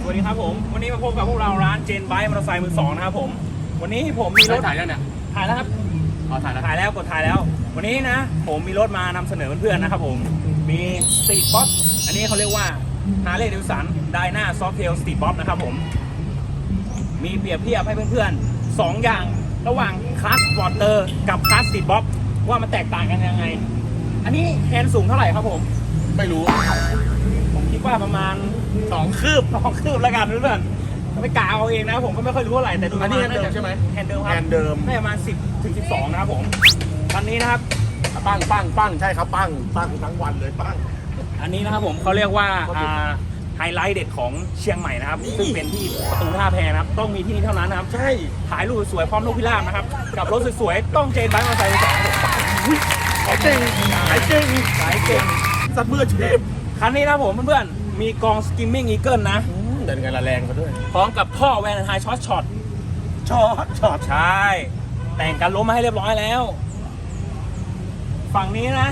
สวัสดีครับผม วันนี้มาพบกับพวกเราร้านเจนไบค์มอเตอร์ไซค์มือสองนะครับผม วันนี้ผมมีรได้ถถ่ายแล้วเนี่ยถ่ายแล้วครับอ๋อถ่ายแล้วถ่ายแล้วกดถ่ายแล้ว วันนี้นะ ผมมีรถมานำเสนอเพื่อนๆนะครับผม มีสตรีทบ๊อบอันนี้เขาเรียกว่าฮาร์เลย์ดิวสันไดนาซอฟเทลสตรีทบ๊อบนะครับผม มีเปรียบเทียบให้เพื่อนๆสองอย่างระหว่างคลาสสปอร์เตอร์กับคลาสสตรีทบ๊อบว่ามันแตกต่างกันยังไง อันนี้แฮนด์สูงเท่าไหร่ครับผม ไม่รู้ผมคิด ว่าประมาณสองคืบสองคืบแล้วกันเพื่อนๆไปกาเอาเองนะผมก็ไม่ค่อยรู้เท่าไหร่แต่ดูอันนี้ประาณแฮนด์เดิมใช่ไหมแฮนด์เดิมคแฮรับนด์เดิมได้ประมาณ10ถึง12นะครับผมคันนี้นะครับปั้งปั้งปั้งใช่ครับปั้งปั้งทั้งวันเลยปั้งอันนี้นะครับผมเขาเรียกว่าอ่าไฮไลท์เด็ดของเชียงใหม่นะครับ ซึ่งเป็นที่ประตูท่าแพนะครับ ต้องมีที่นี่เท่านั้นนะครับ ใช่ถ่ายรูปสวยๆพร้อมนกพิราบนะครับ กับรถสวยๆต้องเจนไบค์มอเตอร์ไซค์สองครับผมไอ้เก่งไอ้เก่งสายเก่งสัตว์มืออาชีพ คันนี้นะครับผมเพื่อนๆมีกองสกิมมิ่งอีเกิลนะอืมเดินไงละแรงมาด้วยพร้อมกับท่อแวนไฮช็อตช็อตช็อตช็อตใช่ แต่งกันล้มมาให้เรียบร้อยแล้ว ฝั่งนี้นะ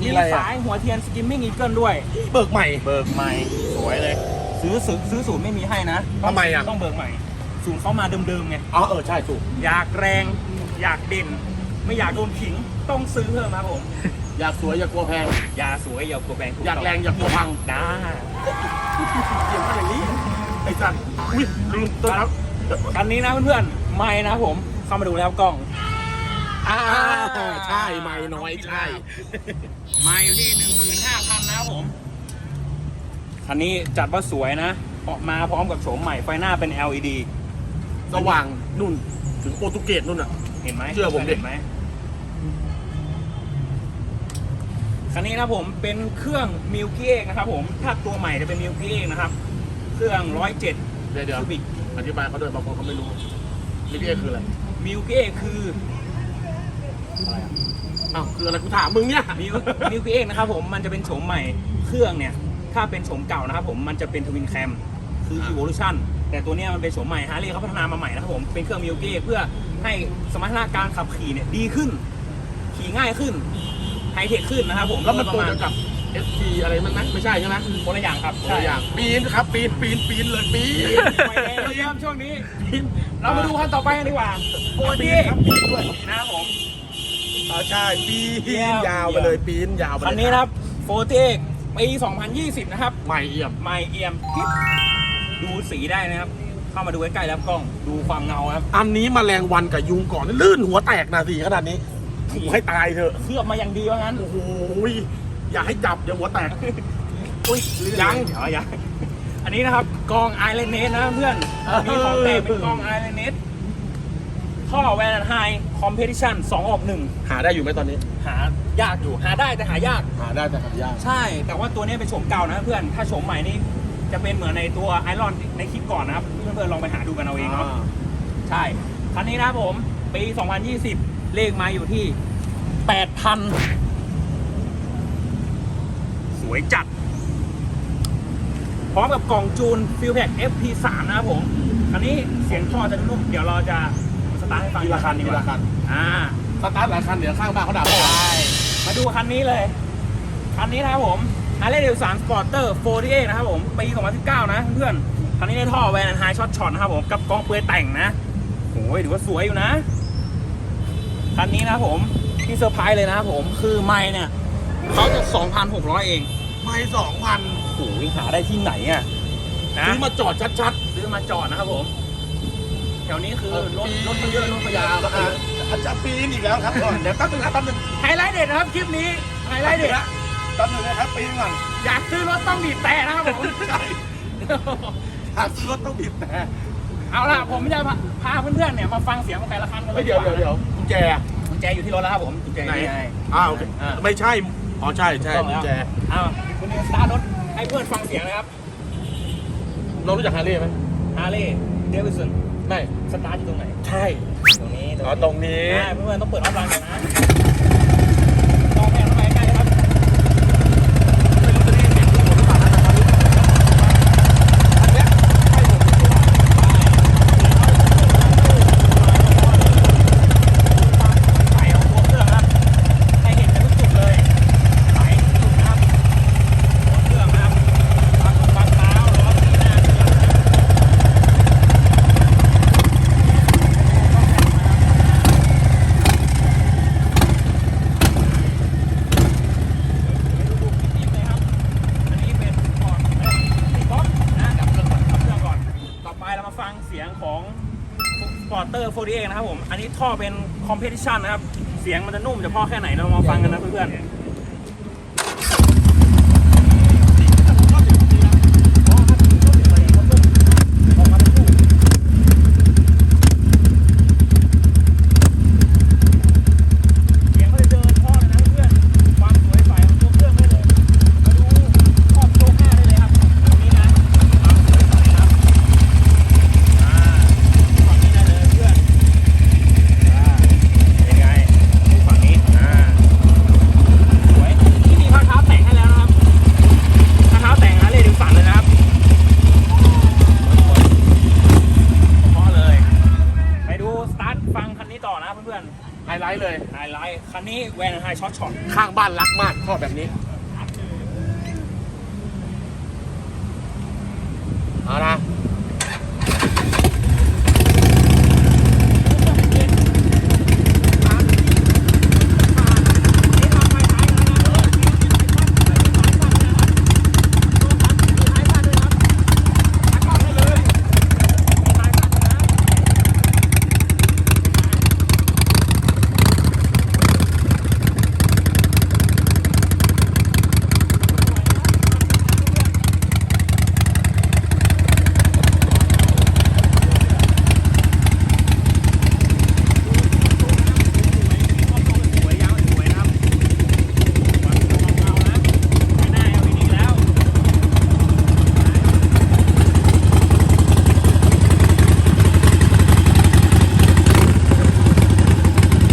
มีสายหัวเทียนสกิมมิ่งอีเกิลด้วย เบิกใหม่ เบิกใหม่ สวยเลย ซื้อซื้อซื้อศูนย์ไม่มีให้นะทำไมอะต้องเบิกใหม่ ศูนย์เขามาเดิมๆไง อ๋อเออใช่ถูก อยากแรง อยากเด่น ไม่อยากโดนขิง ต้องซื้อเพิ่มครับผม อยากสวยอยากกลัวแพง อย่าสวยอย่ากลัวแบงอยากแรงอยากกลัวพังนะเกี่ยวกับอย่างนี้ไอ้สัตว์อุ้ยลืมตัวครับคันนี้นะเพื่อนๆไม่นะผมเข้ามาดูแล้วกล้องอ่าใช่ไม่น้อยใช่มาอยู่ที่15,000นะครับผมคันนี้จัดว่าสวยนะออกมาพร้อมกับโฉมใหม่ไฟหน้าเป็น LED สว่างนุ่นถึงโปรตุเกสนู่นอะ เห็นไหมเชื่อผมดิ เห็นไหม คันนี้นะผมเป็นเครื่องมิลกี้เอกนะครับผมถ้าตัวใหม่จะเป็นมิลกี้เอกนะครับ เครื่อง107เดี๋ยวเดี๋ยวคูบิกอธิบายเขาด้วยบางคนเขาไม่รู้นี่พี่เอคืออะไรมิลกี้เอกคืออ้าวคืออะไรกูถามมึงเนี่ยมิลมิลกี้เอกนะครับผมมันจะเป็นโฉมใหม่เครื่องเนี่ย ถ้าเป็นโฉมเก่านะครับผมมันจะเป็นทวินแคมคือ Evolution แต่ตัวเนี้ยมันเป็นโฉมใหม่ฮาร์เลย์เขาพัฒนามาใหม่นะครับผมเป็นเครื่องมิลกี้เพื่อให้สมรรถนะการขับขี่เนี่ยดีขึ้น ขี่ง่ายขึ้น ไฮเทคขึ้นนะครับผมแล้วมันตัวโดเดียวกับ ST อะไรมันไหมไม่ใช่ใช่ไหมคนละอย่างครับคนละอย่างปีนครับปีนปีนปีนเลยปีนไฟแดงเลยครับช่วงนี้ เรามาดูคันต่อไปกันดีกว่าโอ้ปีดีนครับปีนด้วยนะครับผมอ่าใช่ปีเยี่นยมยาวไปเลยปีนยาวไปเลยคันนี้นะครับโฟเทกปี 2020 นะครับ ใหม่เอี่ยมใหม่เอี่ยมกิ๊บดูสีได้นะครับ เข้ามาดูใกล้ๆแล้วกล้องดูความเงาครับ อันนี้มแมลงวันกับยุงก่อนนี่ลื่นหัวแตกนะสีขนาดนี้ ถูให้ตายเถอะเคลือบมาอย่างดีว่างั้น โอ้โหอย่าให้จับเดี๋ยวหัวแตกอุ้ยยังอ๋อยังอันนี้นะครับกองไอเลนเนสนะเพื่อน มีของแต่งเป็นกองไอเลนเนสท่อแวนไฮคอมเพติชัน2ออก1หาได้อยู่ไหมตอนนี้ หายากอยู่หาได้แต่หายาก หาได้แต่หายาก ใช่ แต่ว่าตัวนี้เป็นโฉมเก่านะเพื่อน ถ้าโฉมใหม่นี่จะเป็นเหมือนในตัวไอรอนในคลิปก่อนนะครับ เพื่อนๆลองไปหาดูกันเอาเองเนาะใช่ คันนี้นะครับผม ปี 2020 เลขมาอยู่ที่8,000สวยจัด พร้อมกับกล่องจูนฟิลแพ็ก FP3 นะครับผมคันนี้เสียงท่อจะนุ่มเดี๋ยวเราจะสตาร์ทให้ฟังทีละคันดีทีกว่าละคันอ่าสตาร์ทหลายคันเดี๋ยวข้างบ้านเขาด่าพ่อใช่มาดูคันนี้เลย คันนี้นะครับผม Harley Davidson Sporter 48นะครับผมปี2019 นะเพื่อนคันนี้ได้ท่อแวนไฮช็อตช็อตนะครับผมกับกองเปลือยแต่งนะโอ้ยถือว่าสวยอยู่นะ คันนี้นะครับผมที่เซอร์ไพรส์เลยนะครับผมคือไมค์เนี่ยเขาจะ 2,600 เองไม่สองพันโอ้ยหาได้ที่ไหนอะนะซื้อมาจอดชัดซื้อมาจอดนะครับผมแถวนี้คือรถรถมันเยอะรถมันๆยาวอะอาจจะปีนอีกแล้วครับก่อนเดี๋ยวแป๊บนึงนะแป๊บนึงไฮไลท์เด็ดนะครับคลิปนี้ไฮไลท์เด็ดแป๊บนึงนะครับปีนก่อนอยากซื้อรถต้องบีบแต่นะครับผมใช่หากซื้อรถต้องบีบแต่เอาล่ะผมจะพาพาเพื่อนๆเนี่ยมาฟังเสียงของแต่ละคันกันเลเฮ้ยยเดี๋ยวเดี๋ยวเดี๋ยวกุญแจกุญแจอยู่ที่รถแล้วครับผมกุญแจไหนนี่ไงอ้าวโอเคอ่า ไม่ใช่ อ๋อใช่ใช่ถูกต้องกุแล้ว ญแจอ้าวคุณนิวสตาร์ทรถให้เพื่อนฟังเสียงนะครับเรารู้จักฮาร์เลย์ไหมฮาร์เลย์เดวิสันไม่ สตาร์ทอยู่ตรงไหน ใช่ ตรงนี้อ๋อตรงนี้ อ่าเพื่อนๆต้องเปิดออฟไลน์กันนะลองแพนเข้าไปใกล้ๆครับ ไม่รู้จะได้ยินเสียงทุกคนหรือเปล่านะแต่อันเนี้ยให้ผมดูหน่อย ใส่เอาตัวเครื่องครับให้เห็นกันทุกจุดเลยใส่ทุกจุดนะครับตัวเครื่องนะครับบางบางเท้าล้อที่หน้าที่หลัง เองนะครับผม อันนี้ท่อเป็นคอมเพ t i t i o n นะครับ เสียงมันจะนุ่มจะพอแค่ไหนเรามาฟังกันนะเพื่อนๆ เสียงเขาจะเดินท่อเลยนะเพื่อนๆความสวยใสของตัวเครื่องได้เลย มาดูขอบโชว์ห้าได้เลยครับตรงนี้นะความสวยใสครับอ่าฝั่งนี้ได้เลยเพื่อนอ่าเป็นไงฝั่งนี้อ่าสวยที่มีข้อเท้าแต่งให้แล้วนะครับข้อเท้าแต่งนะเรียดิวสันเลยนะครับพอเลย ไปดูสตาร์ทฟังคันนี้ต่อนะครับเพื่อนๆ ไฮไลท์เลย ไฮไลท์คั นี้แวนไฮช็อตช็อตข้างบ้านรักมากชอบแบบนี้เอาละ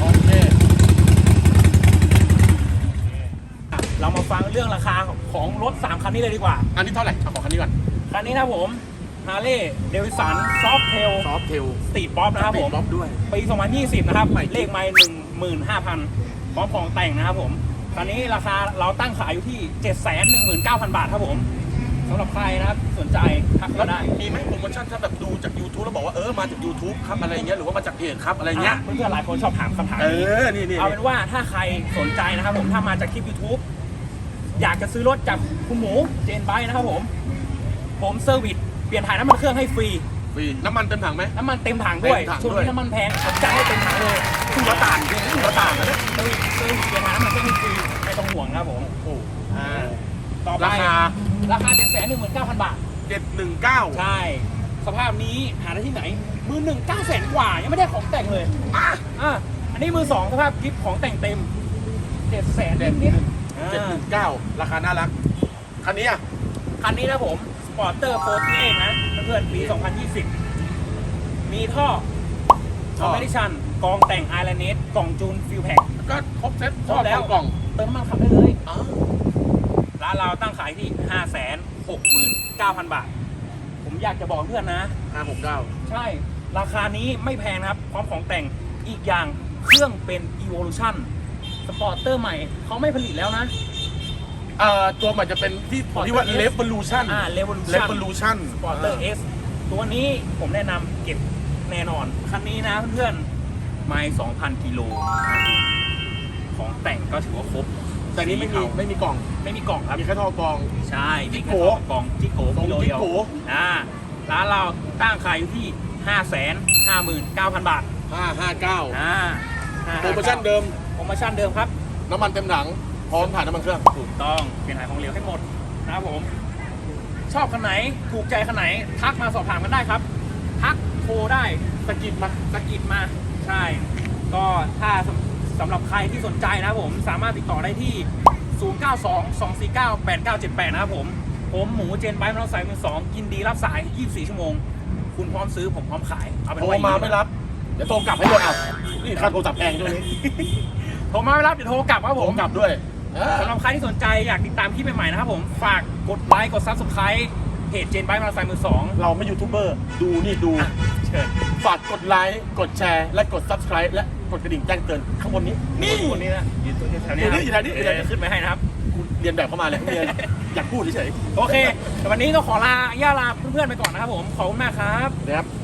โอเค เรามาฟังเรื่องราคาของรถ 3 คันนี้เลยดีกว่า อั นนี้เท่าไหร่เอาของคันนี้ก่อนคันนี้นะผมฮาร์เลย์เดวิสันซอฟเทลซอฟเทลสตรีทบ๊อบนะครับผมบ๊อบด้วยปี 2020 นะครับใหม่เลขไมล์15,000พร้อมของแต่งนะครับผมคันนี้ราคาเราตั้งขายอยู่ที่ 719,000 บาทครับผมสำหรับใครนะครับสนใจทักแล้มาวได้มีไหมโปรโมชั่นถ้าแบบดูจาก YouTube แล้วบอกว่าเออมาจาก YouTube ครับอะไรเงี้ยหรือว่ามาจากเพจครับอะไรเงี้ยเพื่อนๆหลายคนชอบถามคำถามเอนี้อนี่นี่เอาเป็นว่าถ้าใครสนใจนะครับผมถ้ามาจากคลิป YouTube อยากจะซื้อรถจากคุณหมูเจนไบนะครับผม ผมเซอร์วิสเปลี่ยนถ่ายน้ำมันเครื่องให้ฟรี ฟรีน้ำมันเต็มถังไหม น้ำมันเต็มถังด้วยเต็มถังช่วงด้วย นี้น้ำมันแพงผมจ่ายให้เต็มถังเลยครึ่งละต่างครึ่งละต่างนะเซอร์วิสเซอร์วิสเปลี่ยนถ่ายน้ำมันเครื่องให้ฟรีไม่ต้องห่วงนะครับผมโอ้อ่าต่อไปราคา ราคาเจ็ดแสนหนึ่งหมื่นเก้าพันบาท719ใช่ สภาพนี้หาได้ที่ไหน มือหนึ่งเก้าแสนกว่า ยังไม่ได้ของแต่งเลยอะอะอันนี้มือสองสภาพกิฟของแต่งเต็มเจ็ดแสนนิดๆอ่า 719 ราคาน่ารัก คันนี้อะ คันนี้นะผมสปอร์เตอร์โฟร์เองนะเพื่อนๆปี 2020 มีท่อท่ท่ออเมดิชันกองแต่งไอ l ลเนสกล่องจูนฟิลแพ็คก็ครบเซ็ตครบแล้วกล่อง เติมน้ำมันขับได้เลยอ๋อร้านเราตั้งขายที่ 569,000 บาท ผมอยากจะบอกเพื่อนนะ 569 ใช่ ราคานี้ไม่แพงนะครับ พร้อมของแต่งอีกอย่างเครื่องเป็น Evolution สปอร์เตอร์ใหม่เขาไม่ผลิตแล้วนะเอ่อตัวใหม่จะเป็นที่ผมที่ว่า Sporter S Revolution อ่า Revolution Revolution สปอร์เตอร์เอสตัวนี้ผมแนะนำเก็บแน่นอน คันนี้นะเพื่อนๆไม่2,000กิโลของแต่งก็ถือว่าครบแต่นี้ไม่มีสีเทาไม่มีกล่อง ไม่มีกล่องครับ มีแค่ท่อกรอง ใช่มีจิ๊กแค่โกกล่องจิโกทรงกิโลเดียวจิ๊กโกอ่าร้านเราตั้งขายอยู่ที่ 559,000 บาท 559อ่าโปรโมชั่นเดิมโป รโมชั่นเดิมครับ น้ำมันเต็มถัง พร้อมถ่ายน้ำมันเครื่อง ถูกต้องเป็นหายของเหลวให้หมดนะครับผม ชอบคันไหนถูกใจคันไหน ทักมาสอบถามกันได้ครับ ทักโทรได้สกิดมาสะกิดมาใช่ ก็ถ้าสำสำหรับใครที่สนใจนะครับผมสามารถติดต่อได้ที่ 0922498978 นะครับผม ผมหมูเจนไบค์มอเตอร์ไซค์มือสองยินดีรับสาย 24 ชั่วโมง คุณพร้อมซื้อผมพร้อมขายเอาเป็นโทรว่ามาไม่รับ เดี๋ยวโทรกลับให้ด้วยเอานี่ค่าโทรศัพท์แพงช่วงนี้ โทรมาไม่รับเดี๋ยวโทรกลับครับโทผรมกลับด้วยเออ สำหรับใครที่สนใจอยากติดตามคลิปใหม่ๆนะครับผม ฝากกดไลค์ กดซับสไคร b ์เพจเจนไบค์มอเตอร์ไซค์มือสองเราไม่ยูทูบเบอร์ ดูนี่ดู อะเชิญ ฝากกดไลค์ กดแชร์ และกด subscribe และกดกระดิ่งแจ้งเตือนข้างบนนี้ นี่ คนนี้นะยืนตัวแถวนี้อยู่นี่อยู่แถวนี้อยู่แถวนี้เดี๋ยวขึ้นไปให้นะครับ กูเรียนแบบเข้ามาเลยเรียนอยากพูดเฉยโอเคแต่วันนี้ก็ขอลาย่าลาเพื่อนๆไปก่อนนะครับผม ขอบคุณมากครับ ๆนะครับค